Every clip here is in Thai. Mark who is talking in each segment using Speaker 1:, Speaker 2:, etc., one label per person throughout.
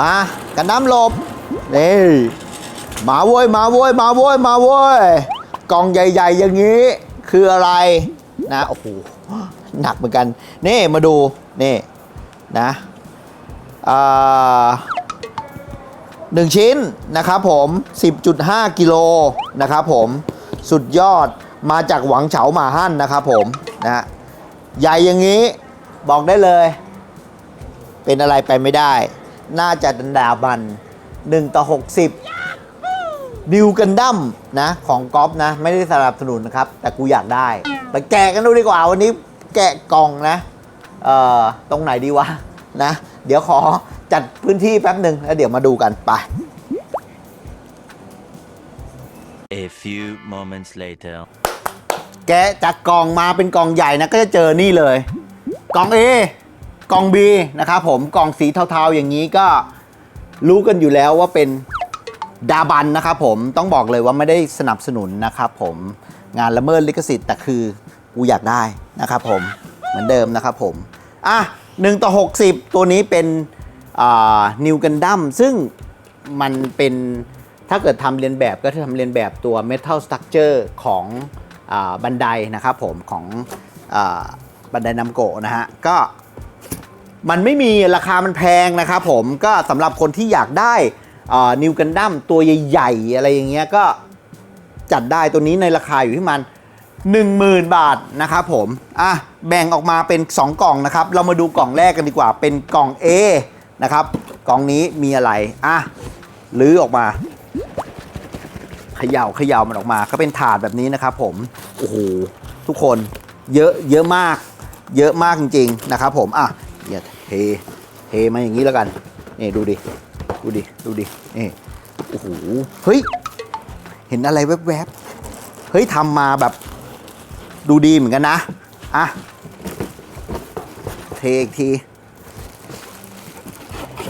Speaker 1: มากันน้ำหลบนี่มาโว้ยมาโว้ยมาโว้ยมาโว้ยกล่องใหญ่ ๆ อย่างนี้คืออะไรนะโอ้โหหนักเหมือนกัน นี่มาดูนี่นะหนึ่งชิ้นนะครับผม 10.5 กิโลนะครับผมสุดยอดมาจากหวังเฉาหมาหั่นนะครับผมนะใหญ่อย่างนี้บอกได้เลย เป็นอะไรไปไม่ได้ น่าจะดันดาบัน1ต่อ 60 ดิวกันดั้มนะ ของก๊อฟนะ ไม่ได้สนับสนุนนะครับ แต่กูอยากได้ไปแกะกันดูดีกว่าวันนี้แกะกล่องนะ เอ่อ ตรงไหนดีวะ นะ เดี๋ยวขอจัดพื้นที่แป๊บหนึ่งแล้วเดี๋ยวมาดูกันไป
Speaker 2: A few moments later.
Speaker 1: แกะจากกล่องมาเป็นกล่องใหญ่นะ ก็จะเจอนี่เลย กล่อง A กล่อง B นะครับผมกล่องสีเทาๆอย่างนี้ก็รู้กันอยู่แล้วว่าเป็นดาบันนะครับผมต้องบอกเลยว่าไม่ได้สนับสนุนนะครับผมงานละเมิดลิขสิทธิ์แต่คือกูอยากได้นะครับผมเหมือนเดิมนะครับผมอะ1ต่อ60 ตัวนี้เป็นนิวกันดั้มซึ่งมันเป็นถ้าเกิดทำเรียนแบบก็จะทำเรียนแบบตัว Metal Structure ของบันไดนะครับผมของบันไดนำโกะนะฮะก็ มันไม่มีราคามันแพงนะครับผมก็สำหรับคนที่อยากได้นิวกันดั้มตัวใหญ่ๆ อะไรอย่างเงี้ยก็จัดได้ตัวนี้ในราคาอยู่ที่มัน 10,000 บาทนะครับผมอะแบ่งออกมาเป็น 2 กล่องนะครับ เรามาดูกล่องแรกกันดีกว่า เป็นกล่อง A นะครับกล่องนี้มีอะไรอะลื้อออกมาเขย่าเขย่ามันออกมาก็เป็นถาดแบบนี้นะครับผมโอ้โหทุกคนเยอะเยอะมาก เยอะมากจริงๆนะครับผมอะอย่า เทเทมาอย่างนี้แล้วกันนี่ดูดิดูดิดูดินี่โอ้โหเฮ้ยเห็นอะไรแวบๆเฮ้ยทำมาแบบ ดูดีเหมือนกันนะอะเทอีกที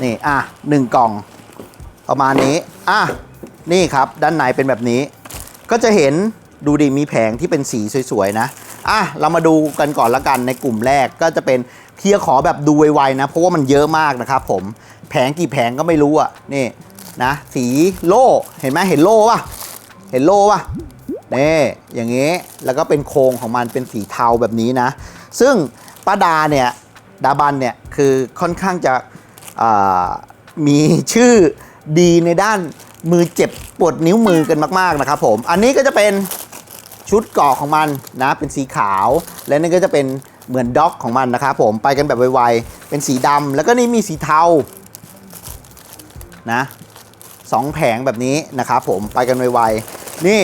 Speaker 1: นี่อะหนึ่งกล่องประมาณนี้อะนี่ครับด้านในเป็นแบบนี้ ก็จะเห็นดูดิมีแผงที่เป็นสีสวยๆนะอะเรามาดูกันก่อนละกันในกลุ่มแรกก็จะเป็น เคลียร์ขอแบบดูไวๆนะ เพราะว่ามันเยอะมากนะครับผมแผงกี่แผงก็ไม่รู้อะนี่นะ สีโล่เห็นไหมเห็นโล่ป่ะเห็นโล่ป่ะนี่อย่างงี้แล้วก็เป็นโครงของมันเป็นสีเทาแบบนี้นะ ซึ่งป้าดาเนี่ยดาบันเนี่ยคือค่อนข้างจะมีชื่อดีในด้านมือเจ็บปวดนิ้วมือกันมาก ๆนะครับผม อันนี้ก็จะเป็นชุดเกาะของมันนะเป็นสีขาว และนี่ก็จะเป็น เหมือนด็อกของมันนะครับผมไปกันแบบไวๆ เป็นสีดำแล้วก็นี่มีสีเทานะสองแผงแบบนี้นะครับผมไปกันไวๆ นี่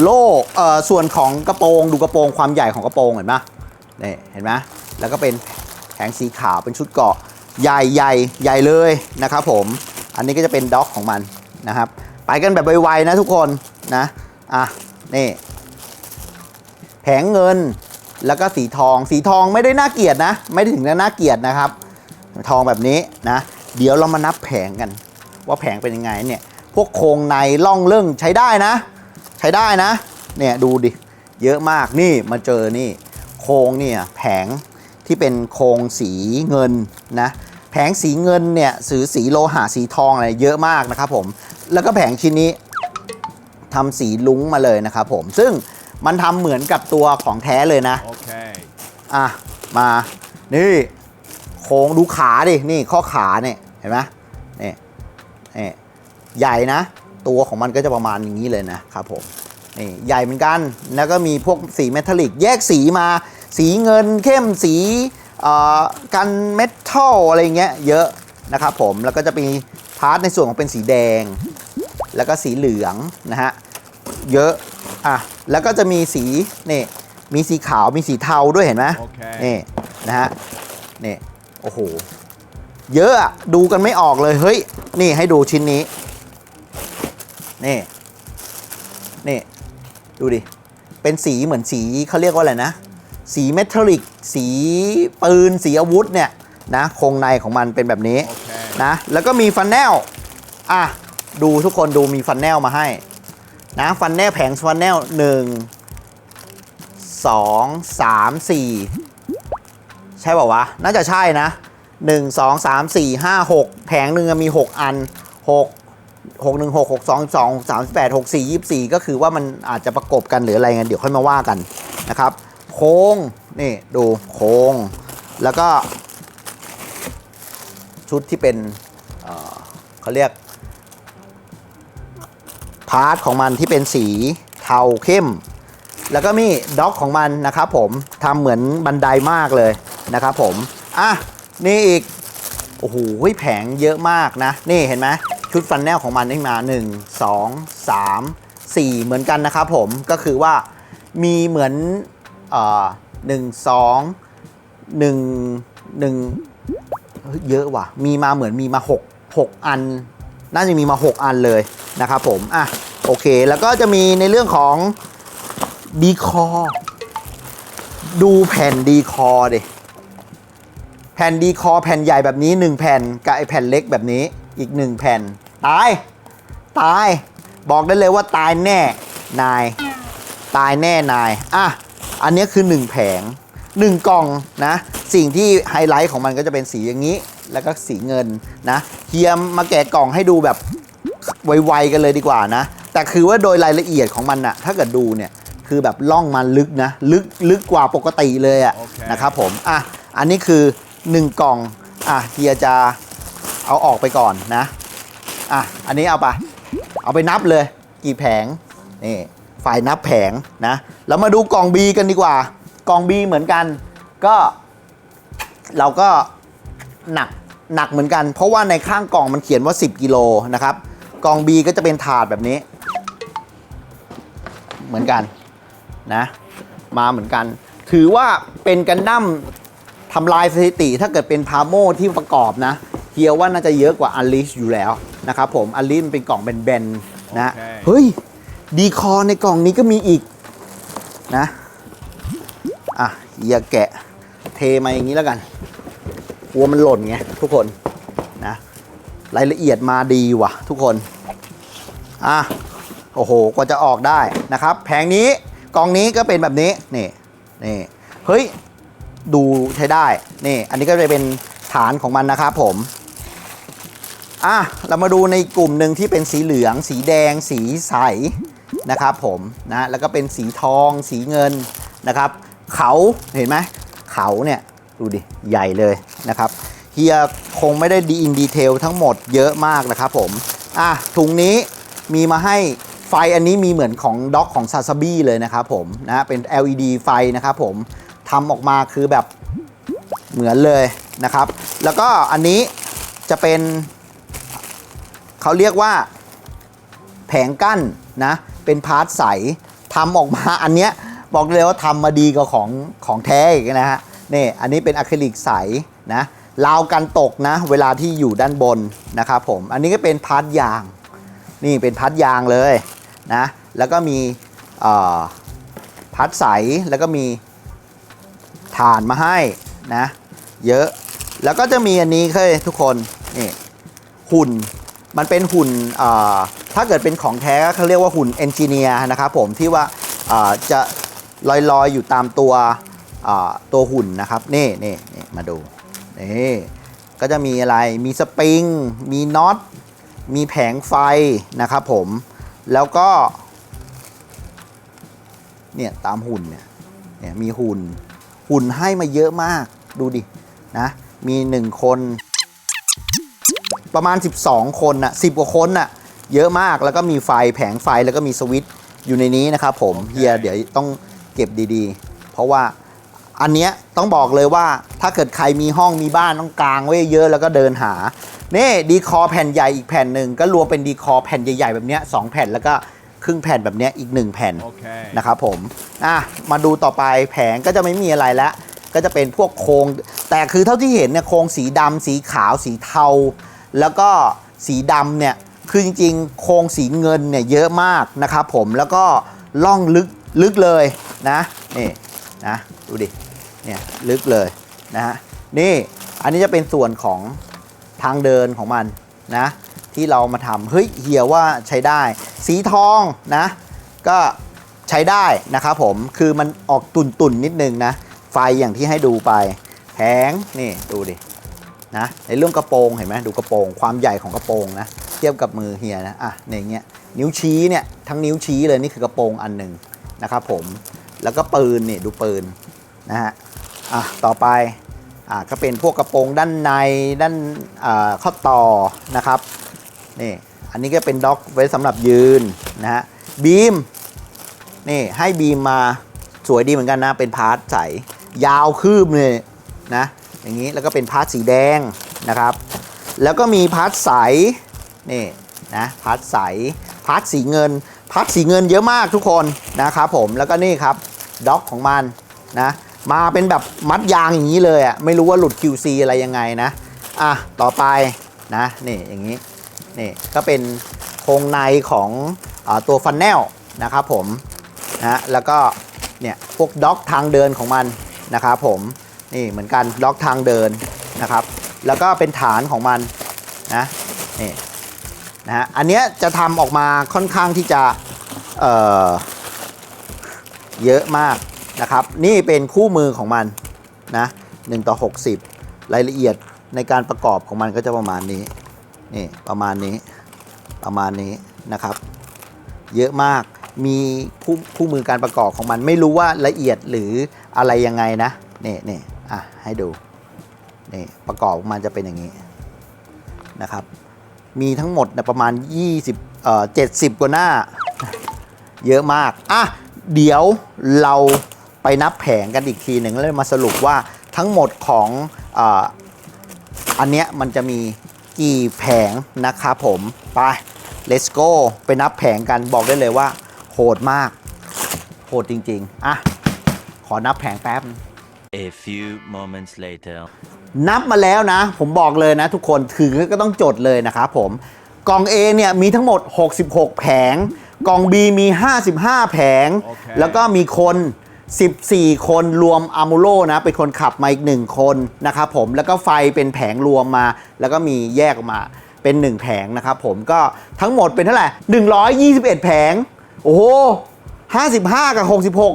Speaker 1: โล่เอ่อส่วนของกระโปรงดูกระโปรงความใหญ่ของกระโปรงเห็นไหมนี่เห็นไหมแล้วก็เป็นแผงสีขาวเป็นชุดเกาะใหญ่ใหญ่ใหญ่เลยนะครับผมอันนี้ก็จะเป็นด็อกของมันนะครับไปกันแบบไวๆนะทุกคนนะอะนี่แผงเงิน แล้วก็สีทอง สีทองไม่ได้น่าเกลียดนะ ไม่ได้ถึงกับน่าเกลียดนะครับ ทองแบบนี้นะ เดี๋ยวเรามานับแผงกัน ว่าแผงเป็นยังไงเนี่ย พวกโครงในล่องเรื่องใช้ได้นะ ใช้ได้นะ เนี่ยดูดิ เยอะมาก นี่มาเจอนี่ โครงเนี่ยแผงที่เป็นโครงสีเงินนะ แผงสีเงินเนี่ยสือสีโลหะสีทองอะไรเยอะมากนะครับผม แล้วก็แผงชิ้นนี้ทำสีลุ้งมาเลยนะครับผม ซึ่ง มันทำเหมือนกับตัวของแท้เลยนะ
Speaker 3: Okay.
Speaker 1: อะ มา นี่โค้งดูขาดิ นี่ข้อขาเนี่ย เห็นไหมนี่นี่ใหญ่นะ ตัวของมันก็จะประมาณอย่างนี้เลยนะครับผม นี่ใหญ่เหมือนกัน แล้วก็มีพวกสีเมทัลลิก แยกสีมา สีเงินเข้ม สีเอ่อกันเมทัลอะไรเงี้ยเยอะนะครับผม แล้วก็จะมีพาร์ทในส่วนของเป็นสีแดง แล้วก็สีเหลืองนะฮะ เยอะ อะแล้วก็จะมีสีนี่มีสีขาวมีสีเทาด้วยเห็นไหม
Speaker 3: โอเค
Speaker 1: นี่นะฮะนี่โอ้โห เยอะอะดูกันไม่ออกเลยเฮ้ย นี่ให้ดูชิ้นนี้ นี่ นี่ ดูดิ เป็นสีเหมือนสีเขาเรียกว่าอะไรนะ สีเมทัลลิก สีปืน สีอาวุธเนี่ยนะโครงในของมันเป็นแบบนี้
Speaker 3: โอเค
Speaker 1: นะ แล้วก็มีฟันแนลอะ ดูทุกคนดูมีฟันแนลมาให้ นะฟันแนลแผงฟันแนลหนึ่งสองสามสี่ใช่เปล่าวะ น่าจะใช่นะ1 2 3 4 5 6แผงหนึ่งมี6อัน6 6 1 6 6 2 2 3 8 6 4 24ก็คือว่ามันอาจจะประกบกันหรืออะไรเงี้ยเดี๋ยวค่อยมาว่ากันนะครับ โค้ง นี่ ดูโค้ง แล้วก็ ชุดที่เป็นเเขาเรียก พาร์ทของมันที่เป็นสีเทาเข้ม แล้วก็มีด็อกของมันนะครับผมทำเหมือนบันไดมากเลยนะครับผม อะ นี่อีก โอ้โหแผงเยอะมากนะ นี่เห็นไหมชุดฟันแนลของมันนี่มา 1 2 3 4 เหมือนกันนะครับผมก็คือว่ามีเหมือนเอ่อหนึ่งสองหนึ่งหนึ่งเยเยอะว่ะ มีมาเหมือนมีมา 6 6 อัน น่าจะมีมา 6 อันเลยนะครับผม อะ โอเค แล้วก็จะมีในเรื่องของดีคอดูแผ่นดีคอดิแผ่นดีคอแผ่นใหญ่แบบนี้ 1 แผ่นกับไอแผ่นเล็กแบบนี้อีก 1 แผ่น ตาย ตาย บอกได้เลยว่าตายแน่นาย ตายแน่นาย อะ อันนี้คือ 1 แผง 1 กล่องนะ สิ่งที่ไฮไลท์ของมันก็จะเป็นสีอย่างนี้ แล้วก็สีเงินนะเฮียมมาแกะกล่องให้ดูแบบไวๆกันเลยดีกว่านะ แต่คือว่าโดยรายละเอียดของมันอะถ้าเกิดดูเนี่ยคือแบบล่องมันลึกนะลึกลึกกว่าปกติเลยอะ
Speaker 3: โอเค
Speaker 1: นะครับผมอะอันนี้คือ 1 กล่องอะเฮียจะเอาออกไปก่อนนะอะอันนี้เอาไปเอาไปนับเลย กี่แผงนี่ฝ่ายนับแผงนะแล้วมาดูกล่อง B กันดีกว่า กล่อง B เหมือนกัน ก็เราก็ หนักหนักเหมือนกัน เพราะว่าในข้างกล่องมันเขียนว่า 10 กิโลนะครับกล่อง B ก็จะเป็นถาดแบบนี้ เหมือนกันนะมาเหมือนกัน ถือว่าเป็นกันดั้มทำลายสถิติ ถ้าเกิดเป็นพาโมที่ประกอบนะเฮียว่าน่าจะเยอะกว่าอลิชอยู่แล้วนะครับผมอลิชมันเป็นกล่องแบนๆนะ
Speaker 3: โอเค
Speaker 1: เฮ้ยดีคอในกล่องนี้ก็มีอีกนะอะเฮียแกะเทมาอย่างนี้แล้วกัน กลัวมันหล่นไงทุกคนนะรายละเอียดมาดีว่ะ ทุกคนอะโอ้โหกว่าจะออกได้นะครับ แผงนี้กองนี้ก็เป็นแบบนี้นี่นี่เฮ้ยดูใช้ได้นี่อันนี้ก็จะเป็นฐานของมันนะครับผมอะเรามาดูในกลุ่มหนึ่งที่เป็นสีเหลือง สีแดง สีใสนะครับผมนะแล้วก็เป็นสีทอง สีเงินนะครับ เขาเห็นไหมเขาเนี่ย ดูดิ ใหญ่เลยนะครับเฮียคงไม่ได้ดีอินดีเทลทั้งหมดเยอะมากนะครับผม อะ ถุงนี้มีมาให้ไฟอันนี้มีเหมือนของด็อกของซาซาบี้เลยนะครับผมนะเป็น LED ไฟนะครับผมทำออกมาคือแบบเหมือนเลยนะครับ แล้วก็อันนี้จะเป็นเขาเรียกว่าแผงกั้นนะเป็นพาร์ทใสทำออกมาอันเนี้ยบอกเลยว่าทำมาดีกว่าของของแท้อีกนะฮะ นี่อันนี้เป็นอะคริลิกใสนะราวกันตกนะ เวลาที่อยู่ด้านบนนะครับผม อันนี้ก็เป็นพาร์ทยาง นี่เป็นพัดยางเลยนะ แล้วก็มีพัดใส แล้วก็มีฐานมาให้นะ เยอะ แล้วก็จะมีอันนี้เคยทุกคน นี่หุ่น มันเป็นหุ่น ถ้าเกิดเป็นของแท้ก็เขาเรียกว่าหุ่นเอนจิเนียร์นะครับผม ที่ว่าจะลอยๆอยู่ตามตัว ตัวหุ่นนะครับนี่นี่นี่มาดูนี่ก็จะมีอะไรมีสปริง มีน็อต มีแผงไฟนะครับผมแล้วก็เนี่ยตามหุ่นเนี่ยเนี่ยมีหุ่นหุ่นให้มาเยอะมากดูดินะมี 1 คน ประมาณ 12 คนน่ะ10 กว่าคนน่ะเยอะมากแล้วก็มีไฟแผงไฟแล้วก็มีสวิตช์อยู่ในนี้นะครับผมเฮียเดี๋ยวต้องเก็บดีๆ เพราะว่า อันเนี้ยต้องบอกเลยว่าถ้าเกิดใครมีห้องมีบ้านต้องกางไว้เยอะแล้วก็เดินหานี่ดีคอแผ่นใหญ่อีกแผ่นหนึ่งก็รวมเป็นดีคอแผ่นใหญ่ๆแบบเนี้ยสองแผ่นแล้วก็ครึ่งแผ่นแบบเนี้ยอีกหนึ่งแผ่น
Speaker 3: Okay.
Speaker 1: นะครับผมอะมาดูต่อไปแผงก็จะไม่มีอะไรแล้ว ก็จะเป็นพวกโครง แต่คือเท่าที่เห็นเนี่ยโครงสีดำสีขาวสีเทา แล้วก็สีดำเนี่ยคือจริงๆ โครงสีเงินเนี่ยเยอะมากนะครับผมแล้วก็ล่องลึกลึกเลยนะนี่ นะดูดิเนี่ยลึกเลยนะฮะนี่อันนี้จะเป็นส่วนของทางเดินของมันนะที่เรามาทำเฮ้ยเฮียว่าใช้ได้ สีทองนะ ก็ใช้ได้นะครับผมคือมันออกตุ่นๆนนิดนึงนะ ไฟอย่างที่ให้ดูไปแผงนี่ดูดินะในเรื่องกระโปรงเห็นไหมดูกระโปรง ความใหญ่ของกระโปรงนะเทียบกับมือเฮียนะอะในเงี้ยนิ้วชี้เนี่ยทั้งนิ้วชี้เลยนี่คือกระโปรงอันหนึ่งนะครับผม แล้วก็ปืนนี่ดูปืนนะฮะอะต่อไปอะก็เป็นพวกกระโปรงด้านในด้านอ่าข้อต่อนะครับนี่อันนี้ก็เป็นด็อกไว้สำหรับยืนนะฮะบีมนี่ให้บีมมาสวยดีเหมือนกันนะ เป็นพาร์ทใสยาวคืบเลยนะอย่างนี้แล้วก็เป็นพาร์ทสีแดงนะครับ แล้วก็มีพาร์ทใสนี่นะพาร์ทใสพาร์ทสีเงินพาร์ทสีเงินเยอะมากทุกคนนะครับผมแล้วก็นี่ครับ ด็อกของมันนะมาเป็นแบบมัดยางอย่างนี้เลยอะ่ะไม่รู้ว่าหลุด QC อะไรยังไงนะอะต่อไปนะนี่อย่างนี้นี่ก็เป็นโครงในของอตัวฟันแนลนะครับผมนะแล้วก็เนี่ยพวกด็อกทางเดินของมันนะครับผมนี่เหมือนกันล็อกทางเดินนะครับ แล้วก็เป็นฐานของมันนะนี่นะฮะอันเนี้ยจะทำออกมาค่อนข้างที่จะเอ่อ เยอะมากนะครับ นี่เป็นคู่มือของมันนะ1ต่อ 60 รายละเอียดในการประกอบของมันก็จะประมาณนี้นี่ประมาณนี้ประมาณนี้นะครับ เยอะมากมีคู่คู่มือการประกอบของมันไม่รู้ว่าละเอียดหรืออะไรยังไงนะนี่นี่อะให้ดูนี่ประกอบมันจะเป็นอย่างนี้นะครับ มีทั้งหมดนะประมาณ 20เอ่อ70 กว่าหน้า เยอะมาก อะ เดี๋ยวเราไปนับแผงกันอีกทีหนึ่งแล้วมาสรุปว่าทั้งหมดของเอออันเนี้ยมันจะมีกี่แผงนะครับผมไป let's go ไปนับแผงกันบอกได้เลยว่า โหดมาก โหดจริง ๆ อะ ขอนับแผงแป๊บ
Speaker 2: A few moments later.
Speaker 1: นับมาแล้วนะ ผมบอกเลยนะทุกคนถือก็ต้องจดเลยนะครับผม กล่อง A เนี่ยมีทั้งหมด 66 แผง กล่อง B มี 55 แผง
Speaker 3: โอเค
Speaker 1: แล้วก็มีคน 14 คนรวมอามูโลนะเป็นคนขับมาอีก 1 คนนะครับผมแล้วก็ไฟเป็นแผงรวมมา แล้วก็มีแยกออกมาเป็น 1 แผงนะครับผมก็ทั้งหมดเป็นเท่าไหร่ 121 แผง โอ้โห 55 กับ 66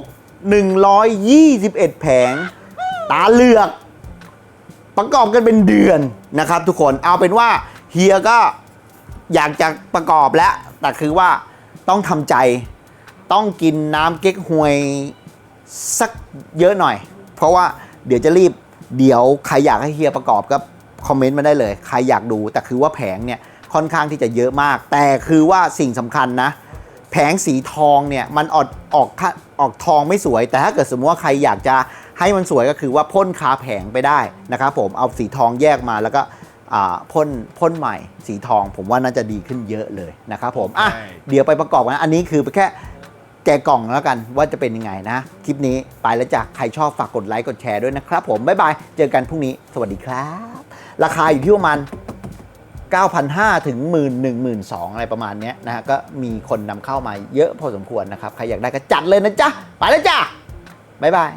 Speaker 1: 121 แผง ตาเหลือก ประกอบกันเป็นเดือนนะครับทุกคนเอาเป็นว่าเฮียก็อยากจะประกอบแล้วแต่คือว่า ต้องทำใจ ต้องกินน้ำเก๊กฮวยสักเยอะหน่อย เพราะว่าเดี๋ยวจะรีบเดี๋ยวใครอยากให้เฮียประกอบก็คอมเมนต์มาได้เลย ใครอยากดูแต่คือว่าแผงเนี่ยค่อนข้างที่จะเยอะมาก แต่คือว่าสิ่งสำคัญนะ แผงสีทองเนี่ยมันออกออกออกทองไม่สวย แต่ถ้าเกิดสมมติว่าใครอยากจะให้มันสวยก็คือว่าพ่นคาแผงไปได้นะครับผมเอาสีทองแยกมาแล้วก็ พ่นพ่นใหม่สีทองผมว่าน่าจะดีขึ้นเยอะเลยนะครับผมอะ
Speaker 3: ใช่
Speaker 1: เดี๋ยวไปประกอบกันอันนี้คือแค่แกะกล่องแล้วกันว่าจะเป็นยังไงนะ คลิปนี้ไปแล้วจ้ะใครชอบฝากกดไลค์กดแชร์ด้วยนะครับผมบ๊ายบายเจอกันพรุ่งนี้สวัสดีครับ ราคาอยู่ที่ประมาณ 9,500 ถึง 1 1 2 0 0 0อะไรประมาณเนี้ยนะฮะก็มีคนนำเข้ามาเยอะพอสมควรนะครับ ใครอยากได้ก็จัดเลยนะจ๊ะ ไปแล้วจ้ะ บ๊ายบาย